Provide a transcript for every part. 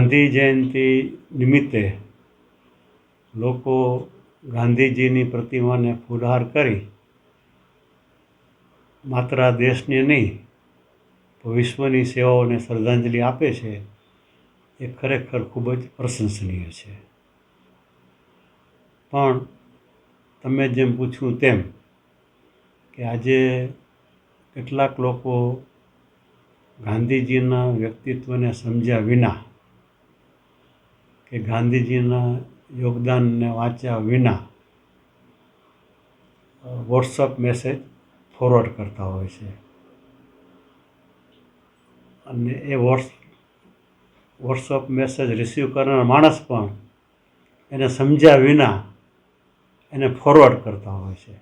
ગાંધી જયંતિ નિમિત્તે લોકો ગાંધીજીની પ્રતિમાને ફૂલહાર કરી, માત્ર દેશને નહીં વિશ્વની સેવાઓને શ્રદ્ધાંજલિ આપે છે, એ ખરેખર ખૂબ જ પ્રશંસનીય છે. પણ તમે જેમ પૂછ્યું તેમ કે આજે કેટલાક લોકો ગાંધીજીના વ્યક્તિત્વને સમજ્યા વિના કે ગાંધીજીના યોગદાનને વાંચ્યા વિના વોટ્સઅપ મેસેજ ફોરવર્ડ કરતા હોય છે. અને એ વોટ્સ વોટ્સઅપ મેસેજ રિસીવ કરનાર માણસ પણ એને સમજ્યા વિના એને ફોરવર્ડ કરતા હોય છે.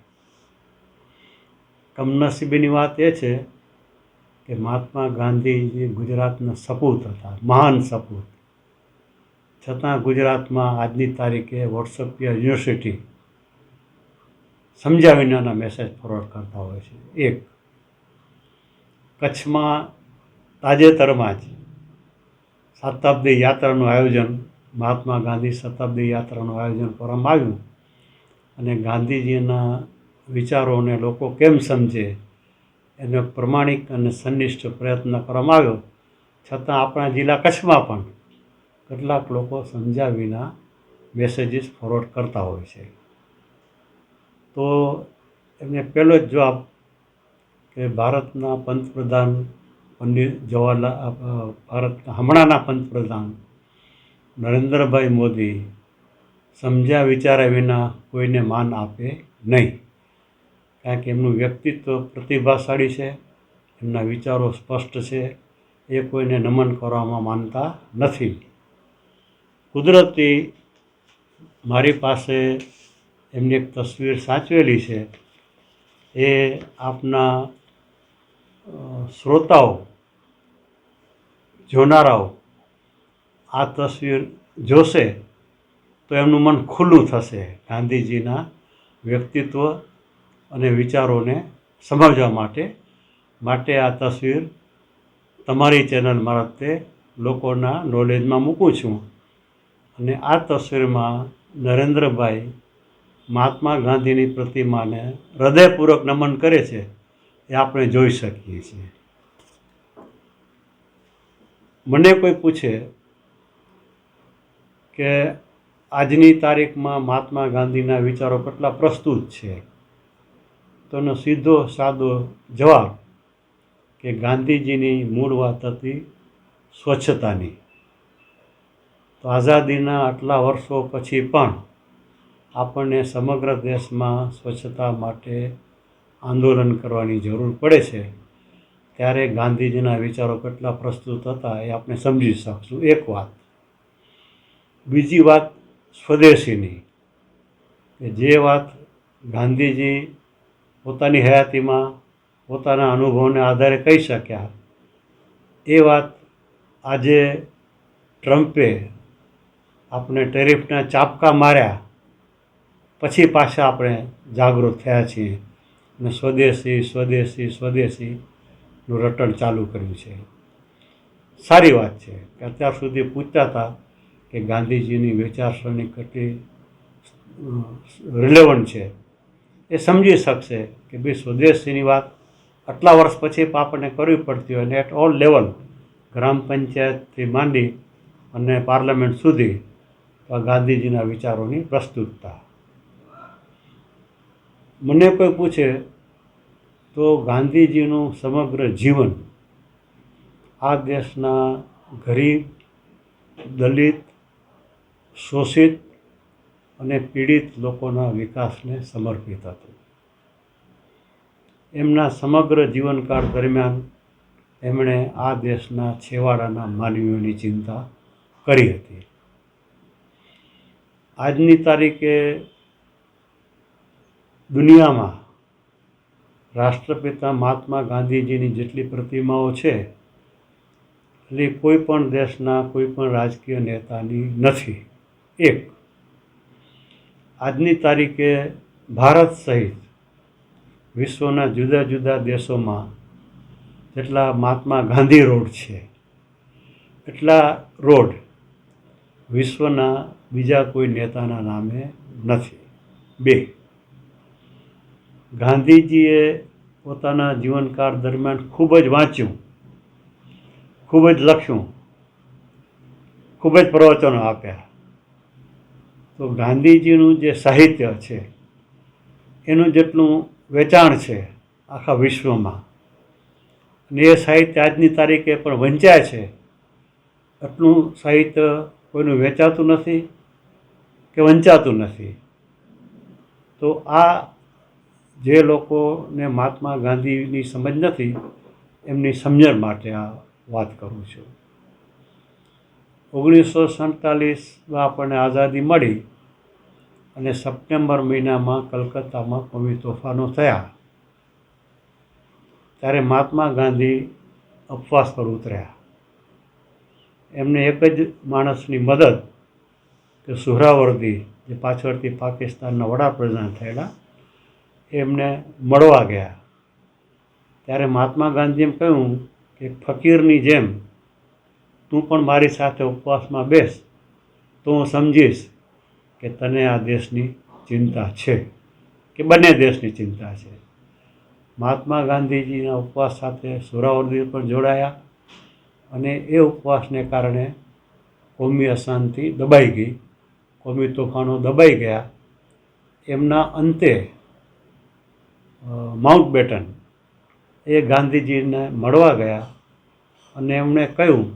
કમનસીબીની વાત એ છે કે મહાત્મા ગાંધીજી ગુજરાતના સપૂત હતા, મહાન સપૂત. છતાં ગુજરાતમાં આજની તારીખે વોટ્સઅપ યુનિવર્સિટી સમજ્યા વિનાના મેસેજ ફોરવર્ડ કરતા હોય છે. એક, કચ્છમાં તાજેતરમાં જ શતાબ્દી યાત્રાનું આયોજન, મહાત્મા ગાંધી શતાબ્દી યાત્રાનું આયોજન કરવામાં આવ્યું અને ગાંધીજીના વિચારોને લોકો કેમ સમજે એનો પ્રમાણિક અને સંનિષ્ઠ પ્રયત્ન કરવામાં આવ્યો. છતાં આપણા જિલ્લા કચ્છમાં પણ કેટલાક લોકો સમજ્યા વિના મેસેજીસ ફોરવર્ડ કરતા હોય છે. તો એમને પહેલો જ જવાબ કે ભારતના પંતપ્રધાન પંડિત જવાહરલાલ ભારતના હમણાંના પંતપ્રધાન નરેન્દ્રભાઈ મોદી સમજ્યા વિચાર્યા વિના કોઈને માન આપે નહીં. કારણ કે એમનું વ્યક્તિત્વ પ્રતિભાશાળી છે, એમના વિચારો સ્પષ્ટ છે, એ કોઈને નમન કરવામાં માનતા નથી. કુદરતી મારી પાસે એમની એક તસવીર સાચવેલી છે. એ આપના શ્રોતાઓ, જોનારાઓ આ તસવીર જોશે તો એમનું મન ખુલ્લું થશે ગાંધીજીના વ્યક્તિત્વ અને વિચારોને સમજવા માટે. માટે આ તસવીર તમારી ચેનલ મારફતે લોકોના નોલેજમાં મૂકું છું. અને આ તસવીરમાં નરેન્દ્રભાઈ મહાત્મા ગાંધીની પ્રતિમાને હૃદયપૂર્વક નમન કરે છે એ આપણે જોઈ શકીએ છીએ. મને કોઈ પૂછે કે આજની તારીખમાં મહાત્મા ગાંધીના વિચારો કેટલા પ્રસ્તુત છે? તો એનો સીધો સાદો જવાબ કે ગાંધીજીની મૂળ વાત હતી સ્વચ્છતાની. તો આઝાદીના આટલા વર્ષો પછી પણ આપણને સમગ્ર દેશમાં સ્વચ્છતા માટે આંદોલન કરવાની જરૂર પડે છે. ત્યારે ગાંધીજીના વિચારો કેટલા પ્રસ્તુત હતા એ આપણે સમજી શકશું. એક વાત. બીજી વાત સ્વદેશીની. કે જે વાત ગાંધીજી પોતાની હયાતીમાં પોતાના અનુભવને આધારે કહી શક્યા. એ વાત આજે ટ્રમ્પે આપણે ટેરિફના ચાપકા માર્યા, પછી પાછા આપણે જાગૃત થયા છીએ અને સ્વદેશી સ્વદેશી, સ્વદેશીનું રટણ ચાલુ કર્યું છે. સારી વાત છે કે અત્યાર સુધી પૂછતા હતા કે ગાંધીજીની વિચારસરણી કેટલી રિલેવન્ટ છે. એ સમજી શકશે કે ભાઈ સ્વદેશીની વાત આટલા વર્ષ પછી આપણને કરવી પડતી હોય અને એટ ઓલ લેવલ ગ્રામ પંચાયતથી માંડી અને પાર્લામેન્ટ સુધી ગાંધીજીના વિચારોની પ્રસ્તુતતા. મને કોઈ પૂછે તો ગાંધીજીનું સમગ્ર જીવન આ દેશના ગરીબ, દલિત, શોષિત અને પીડિત લોકોના વિકાસને સમર્પિત હતું. એમના સમગ્ર જીવનકાળ દરમિયાન એમણે આ દેશના છેવાડાના માનવીઓની ચિંતા કરી હતી. આજની તારીખે દુનિયામાં રાષ્ટ્રપિતા મહાત્મા ગાંધીજીની જેટલી પ્રતિમાઓ છે, એટલી કોઈ પણ દેશના, કોઈ પણ રાજકીય નેતાની નથી. એક, આજની તારીખે ભારત સહિત વિશ્વના જુદા જુદા દેશોમાં જેટલા મહાત્મા ગાંધી રોડ છે, એટલા રોડ વિશ્વના બીજા કોઈ નેતાના નામે નથી. બે. ગાંધીજીએ પોતાના જીવનકાળ દરમિયાન ખૂબ જ વાંચ્યું, ખૂબ જ લખ્યું, ખૂબ જ પ્રવચનો આપ્યા. તો ગાંધીજીનું જે સાહિત્ય છે, એનું જેટલું વેચાણ છે આખા વિશ્વમાં, અને એ સાહિત્ય આજની તારીખે પણ વંચાય છે, એટલું સાહિત્ય કોઈનું વેચાતું નથી કે વંચાતું નથી. તો આ જે લોકોને મહાત્મા ગાંધીની સમજ નથી, એમની સમજણ માટે આ વાત કરું છું. ઓગણીસો સડતાલીસમાં આપણને આઝાદી મળી અને સપ્ટેમ્બર મહિનામાં કલકત્તામાં કોમી તોફાનો થયા. ત્યારે મહાત્મા ગાંધી અપવાસ પર ઉતર્યા. એમને એક જ માણસની મદદ કે સુહરાવર્દી, જે પાછળથી પાકિસ્તાનના વડાપ્રધાન થયેલા, એમને મળવા ગયા. ત્યારે મહાત્મા ગાંધીએ કહ્યું કે ફકીરની જેમ, તું પણ મારી સાથે ઉપવાસમાં બેસ, તો હું સમજીશ કે તને આ દેશની ચિંતા છે, કે બંને દેશની ચિંતા છે. મહાત્મા ગાંધીજીના ઉપવાસ સાથે સુરાવર્દી પણ જોડાયા. અને એ ઉપવાસને કારણે કોમી અશાંતિ દબાઈ ગઈ. કોમી તોફાનો દબાઈ ગયા. એમના અંતે માઉન્ટ બેટન એ ગાંધીજીને મળવા ગયા અને એમણે કહ્યું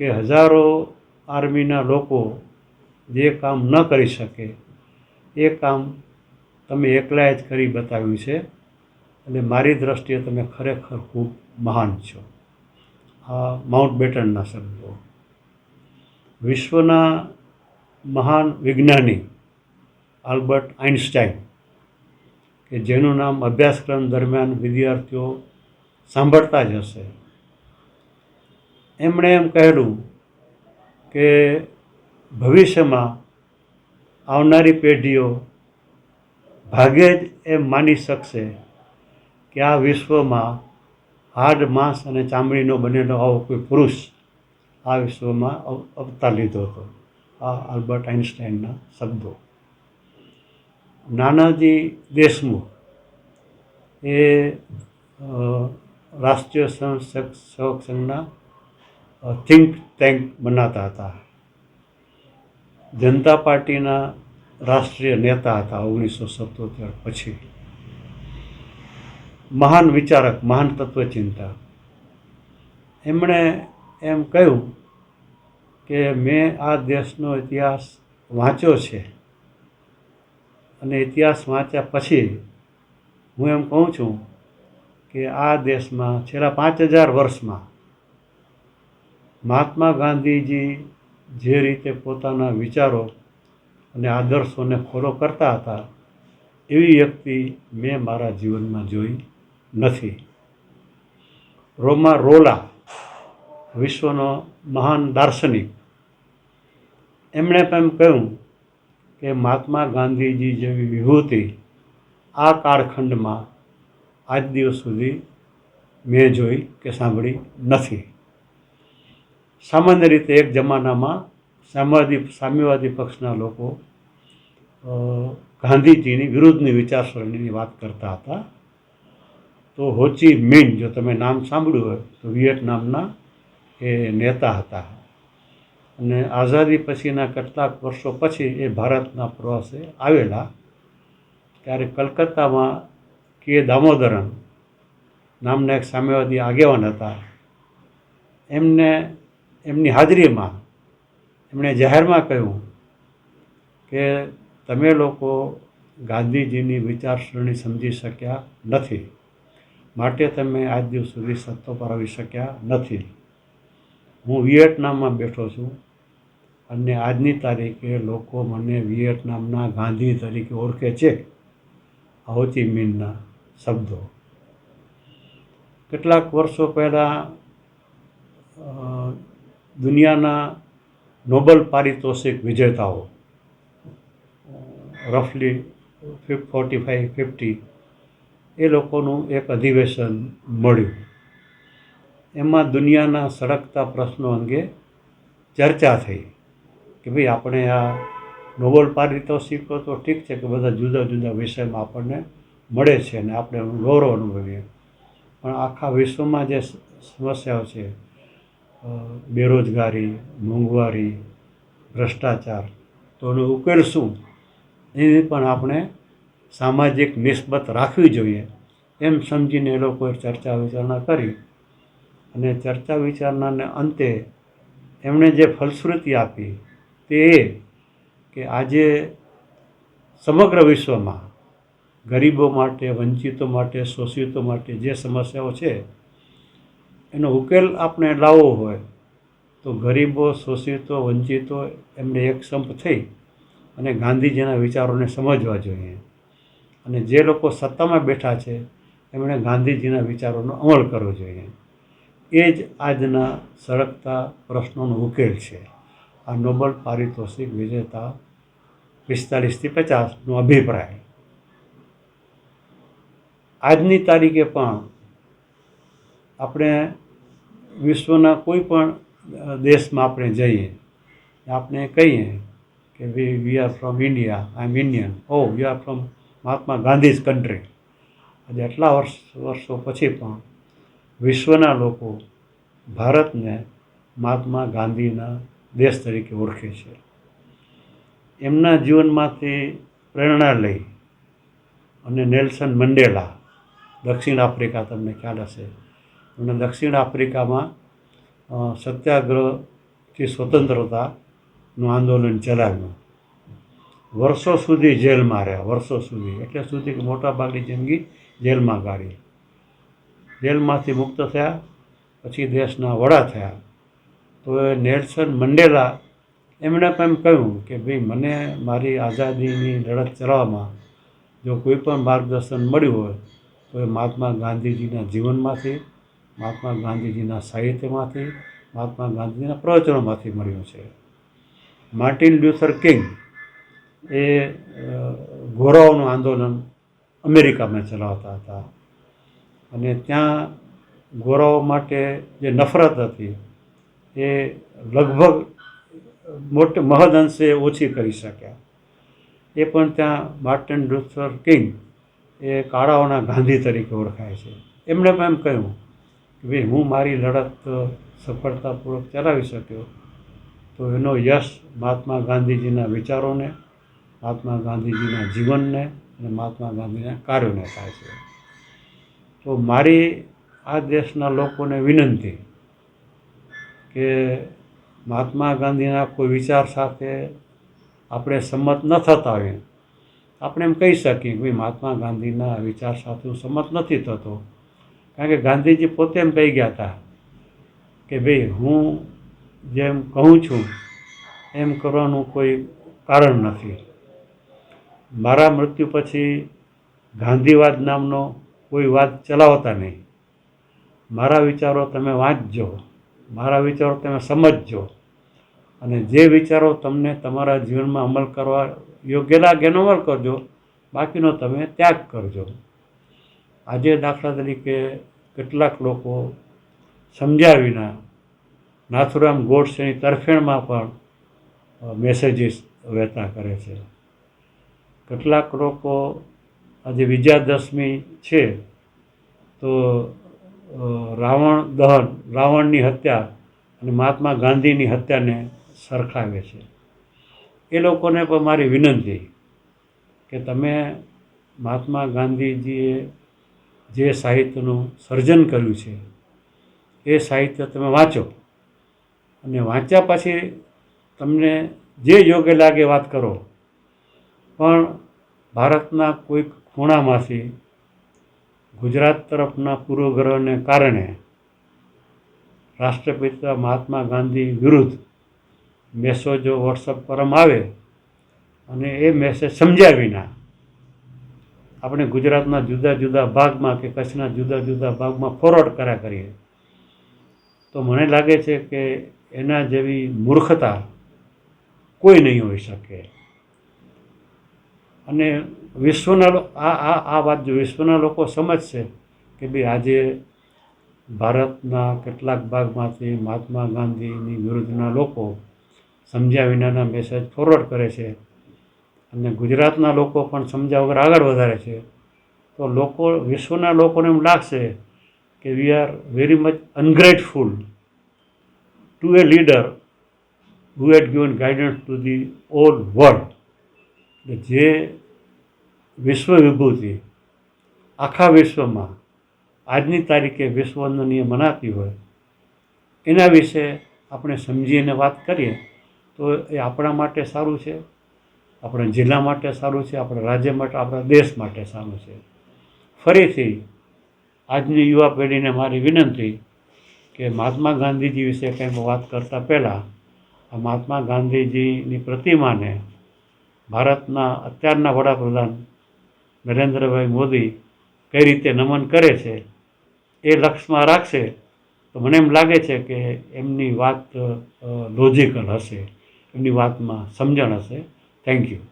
કે હજારો આર્મીના લોકો જે કામ ન કરી શકે, એ કામ તમે એકલાએ જ કરી બતાવ્યું છે. અને મારી દૃષ્ટિએ તમે ખરેખર ખૂબ મહાન છો. આ માઉન્ટ બેટનના શબ્દો. વિશ્વના મહાન વિજ્ઞાની આલ્બર્ટ આઇન્સ્ટાઈન કે જેનું નામ અભ્યાસક્રમ દરમિયાન વિદ્યાર્થીઓ સાંભળતા જ હશે. એમણે એમ કહેલું કે ભવિષ્યમાં આવનારી પેઢીઓ ભાગ્યે જ એમ માની શકશે કે આ વિશ્વમાં હાડ, માંસ અને ચામડીનો બનેલો આવો કોઈ પુરુષ આ વિશ્વમાં અવ- અવતાર લીધો હતો. આ આલ્બર્ટ આઇન્સ્ટાઈનના શબ્દો. નાનાજી દેશમુખ એ રાષ્ટ્રીય સંઘ સેવક સંઘના થિંક ટેન્ક બનાતા હતા. જનતા પાર્ટીના રાષ્ટ્રીય નેતા હતા ઓગણીસો સત્તોતેર પછી. મહાન વિચારક, મહાન તત્વચિંતા. એમણે એમ કહ્યું કે મેં આ દેશનો ઇતિહાસ વાંચ્યો છે અને ઇતિહાસ વાંચ્યા પછી હું એમ કહું છું કે આ દેશમાં છેલ્લા પાંચ હજાર વર્ષમાં મહાત્મા ગાંધીજી જે રીતે પોતાના વિચારો અને આદર્શોને ફોલો કરતા હતા, એવી વ્યક્તિ મેં મારા જીવનમાં જોઈ. નથી. રોમા રોલા, વિશ્વનો મહાન દાર્શનિક. એમણે પણ કહ્યું કે મહાત્મા ગાંધીજી જેવી વિભૂતિ આ કાળખંડમાં આજ દિવસ સુધી મેં જોઈ કે સાંભળી નથી. સામાન્ય રીતે એક જમાનામાં સામ્યવાદી સામ્યવાદી પક્ષના લોકો ગાંધીજીની વિરુદ્ધની વિચારસરણીની વાત કરતા હતા. તો હોચી મિન, જો તમે નામ સાંભળ્યું હોય, તો વિયેટનામના એ નેતા હતા. અને આઝાદી પછીના કેટલાક વર્ષો પછી એ ભારતના પ્રવાસે આવેલા, ત્યારે કલકત્તામાં કે. દામોદરન નામના એક સામ્યવાદી આગેવાન હતા. એમને, એમની હાજરીમાં એમણે જાહેરમાં કહ્યું કે તમે લોકો ગાંધીજીની વિચારસરણી સમજી શક્યા નથી. માટે તમે આજ દિવસ સુધી સત્તો પર આવી શક્યા નથી. હું વિયેટનામમાં બેઠો છું અને આજની તારીખે લોકો મને વિયેટનામના ગાંધી તરીકે ઓળખે છે. હોચી મિનના શબ્દો. કેટલાક વર્ષો પહેલાં દુનિયાના નોબલ પારિતોષિક વિજેતાઓ રફલી ફોર્ટી ફાઈવ, ફિફ્ટી એ લોકોનું એક અધિવેશન મળ્યું. એમાં દુનિયાના સળગતા પ્રશ્નો અંગે ચર્ચા થઈ કે ભાઈ આપણે આ નોબલ પારિતોષિકો તો ઠીક છે કે બધા જુદા જુદા વિષયમાં આપણને મળે છે અને આપણે ગૌરવ અનુભવીએ. પણ આખા વિશ્વમાં જે સમસ્યાઓ છે બેરોજગારી, મોંઘવારી, ભ્રષ્ટાચાર, તો એનો ઉકેલ શું? એની પણ આપણે સામાજિક નિસ્બત રાખવી જોઈએ. એમ સમજીને એ લોકોએ ચર્ચા વિચારણા કરી. અને ચર્ચા વિચારણાને અંતે એમણે જે ફલશ્રુતિ આપી તે એ કે આજે સમગ્ર વિશ્વમાં ગરીબો માટે, વંચિતો માટે, શોષિતો માટે જે સમસ્યાઓ છે, એનો ઉકેલ આપણે લાવવો હોય તો ગરીબો, શોષિતો, વંચિતો એમને એક સંપ થઈ અને ગાંધીજીના વિચારોને સમજવા જોઈએ. અને જે લોકો સત્તામાં બેઠા છે, એમણે ગાંધીજીના વિચારોનો અમલ કરવો જોઈએ. એ જ આજના સળગતા પ્રશ્નોનો ઉકેલ છે. આ નોબલ પારિતોષિક વિજેતા પિસ્તાલીસથી પચાસનો અભિપ્રાય. આજની તારીખે પણ આપણે વિશ્વના કોઈ પણ દેશમાં આપણે જઈએ, આપણે કહીએ કે we we are from India I am Indian oh we are from Mahatma Gandhi's country આજે એટલા વર્ષ, વર્ષો પછી પણ વિશ્વના લોકો ભારતને મહાત્મા ગાંધીના દેશ તરીકે ઓળખે છે. એમના જીવનમાંથી પ્રેરણા લઈ અને નેલ્સન મંડેલા દક્ષિણ આફ્રિકા, તમને ખ્યાલ હશે. એમણે દક્ષિણ આફ્રિકામાં સત્યાગ્રહથી સ્વતંત્રતાનું આંદોલન ચલાવ્યું. વર્ષો સુધી જેલમાં રહ્યા, વર્ષો સુધી. એટલે સુધી કે મોટાભાગની જિંદગી જેલમાં કાઢી જેલમાંથી મુક્ત થયા, પછી દેશના વડા થયા. તો એ નેલ્સન મંડેલા એમણે પણ એમ કહ્યું કે ભાઈ, મને મારી આઝાદીની લડત ચલાવવામાં જો કોઈ પણ માર્ગદર્શન મળ્યું હોય, તો એ મહાત્મા ગાંધીજીના જીવનમાંથી, મહાત્મા ગાંધીજીના સાહિત્યમાંથી, મહાત્મા ગાંધીજીના પ્રવચનોમાંથી મળ્યું છે. માર્ટિન લ્યુથર કિંગ એ ગોરાઓનું આંદોલન અમેરિકામાં ચલાવતા હતા. અને ત્યાં ગોરાઓ માટે જે નફરત હતી, એ લગભગ મોટે, મહદ અંશે ઓછી કરી શક્યા. એ પણ ત્યાં માર્ટિન લ્યુથર કિંગ એ કાળાઓના ગાંધી તરીકે ઓળખાય છે. એમણે પણ એમ કહ્યું કે ભાઈ, હું મારી લડત સફળતાપૂર્વક ચલાવી શક્યો તો એનો યશ મહાત્મા ગાંધીજીના વિચારોને મહાત્મા ગાંધીજીના જીવનને અને મહાત્મા ગાંધીના કાર્યોને થાય છે. તો મારી આ દેશના લોકોને વિનંતી કે મહાત્મા ગાંધીના કોઈ વિચાર સાથે આપણે સંમત ન થતા હોઈએ આપણે એમ કહી શકીએ કે મહાત્મા ગાંધીના વિચાર સાથે હું સંમત નથી થતો. કારણ કે ગાંધીજી પોતે એમ કહી ગયા હતા કે ભાઈ હું જેમ કહું છું એમ કરવાનું કોઈ કારણ નથી. મારા મૃત્યુ પછી ગાંધીવાદ નામનો કોઈ વાદ ચલાવતા નહીં. મારા વિચારો તમે વાંચજો. મારા વિચારો તમે સમજજો. અને જે વિચારો તમને તમારા જીવનમાં અમલ કરવા યોગ્ય લાગે એનો અમલ કરજો. બાકીનો તમે ત્યાગ કરજો. આજે દાખલા તરીકે કેટલાક લોકો સમજ્યા વિના નાથુરામ ગોડસેની તરફેણમાં પણ મેસેજીસ વહેતા કરે છે. કેટલાક લોકો આજે વિજયાદશમી છે, તો રાવણ દહન, રાવણની હત્યા અને મહાત્મા ગાંધીની હત્યાને સરખાવે છે. એ લોકોને પણ મારી વિનંતી કે તમે મહાત્મા ગાંધીજીએ જે સાહિત્યનું સર્જન કર્યું છે, એ સાહિત્ય તમે વાંચો અને વાંચ્યા પછી તમને જે યોગ્ય લાગે વાત કરો. પણ ભારતના કોઈક ખૂણામાંથી ગુજરાત તરફના પૂર્વગ્રહને કારણે રાષ્ટ્રપિતા મહાત્મા ગાંધી વિરુદ્ધ મેસેજો વોટ્સઅપ કરવામાં આવે અને એ મેસેજ સમજ્યા વિના આપણે ગુજરાતના જુદા જુદા ભાગમાં કે કચ્છના જુદા જુદા ભાગમાં ફોરવર્ડ કર્યા કરીએ, તો મને લાગે છે કે એના જેવી મૂર્ખતા કોઈ નહીં હોઈ શકે. અને વિશ્વના આ આ આ વાત જો વિશ્વના લોકો સમજશે કે ભાઈ આજે ભારતના કેટલાક ભાગમાંથી મહાત્મા ગાંધીની વિરુદ્ધના લોકો સમજ્યા વિનાના મેસેજ ફોરવર્ડ કરે છે અને ગુજરાતના લોકો પણ સમજ્યા વગર આગળ વધારે છે. તો લોકો, વિશ્વના લોકોને એમ લાગશે કે we are very much ungrateful to a leader who had given guidance to the all world જે વિશ્વ વિભૂતિ આખા વિશ્વમાં આજની તારીખે વિશ્વ વંદનીય મનાતી હોય, એના વિશે આપણે સમજીને વાત કરીએ, તો એ આપણા માટે સારું છે, આપણા જિલ્લા માટે સારું છે, આપણા રાજ્ય માટે, આપણા દેશ માટે સારું છે. ફરીથી આજની યુવા પેઢીને મારી વિનંતી કે મહાત્મા ગાંધીજી વિશે કંઈક વાત કરતાં પહેલાં, આ મહાત્મા ગાંધીજીની પ્રતિમાને ભારતના અત્યારના વડાપ્રધાન નરેન્દ્રભાઈ મોદી કઈ રીતે નમન કરે છે, એ લક્ષમાં રાખશે, તો મને એમ લાગે છે કે એમની વાત લોજિકલ હશે, એમની વાતમાં સમજણ હશે. Thank you